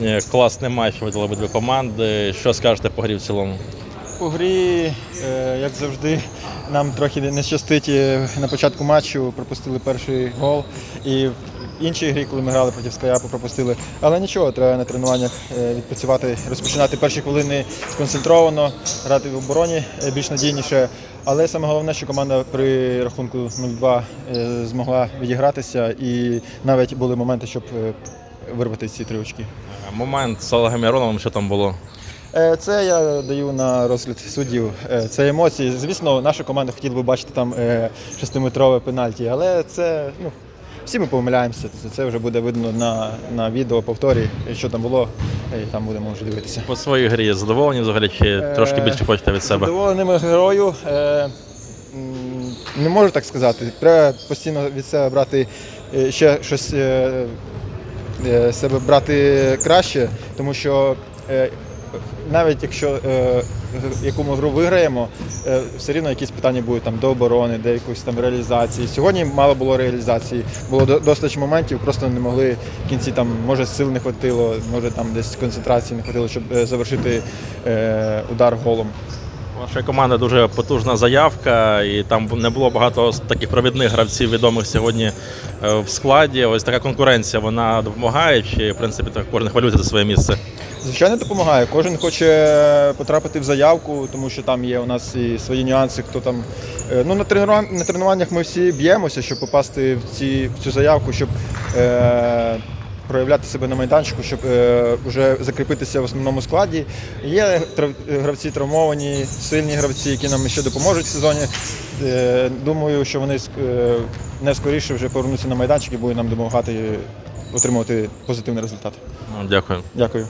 Сьогодні класний матч видали обидві команди. Що скажете по грі в цілому? У грі, е, як завжди, нам трохи не щастить е, на початку матчу, пропустили перший гол. І в іншій грі, коли ми грали проти Скаяпу, пропустили. Але нічого, треба на тренуваннях е, відпочивати, розпочинати перші хвилини сконцентровано, грати в обороні більш надійніше. Але саме головне, що команда при рахунку 0-2 е, змогла відігратися, і навіть були моменти, щоб вирвати ці три очки. Момент з Олегом Яроновим, що там було? Е, Це я даю на розгляд суддів. Е, Це емоції. Звісно, наша команда хотіла би бачити там е, шестиметрове пенальті, але це ну, всі ми помиляємося. Це- вже буде видно на, на відео, повторі, що там було, і там будемо вже дивитися. По своїй грі задоволені взагалі чи трошки Е, більше хочете від себе? Задоволеним герою. Е, не можу так сказати. Треба постійно від себе брати е, ще щось е, е, себе брати краще, тому що е, навіть якщо е, яку ми гру виграємо, е, все рівно якісь питання будуть там до оборони, до якоїсь там реалізації. Сьогодні мало було реалізації, було до- достатньо моментів, просто не могли в кінці там, може сил не хватило, може там десь концентрації не хватило, щоб е, завершити е, удар голом. Ваша команда дуже потужна заявка, і там не було багато таких провідних гравців відомих сьогодні е, в складі. Ось така конкуренція вона допомагає, чи в принципі так кожен хвилюється за своє місце? Звичайно, допомагає. Кожен хоче потрапити в заявку, тому що там є у нас і свої нюанси. Хто там е, ну на тренуваннях ми всі б'ємося, щоб попасти в ці в цю заявку, щоб е, проявляти себе на майданчику, щоб е, вже закріпитися в основному складі. Є гравці травмовані, сильні гравці, які нам ще допоможуть в сезоні. Е, думаю, що вони е, не скоріше вже повернуться на майданчик і будуть нам допомагати отримувати позитивний результат. Ну, Дякую. Дякую.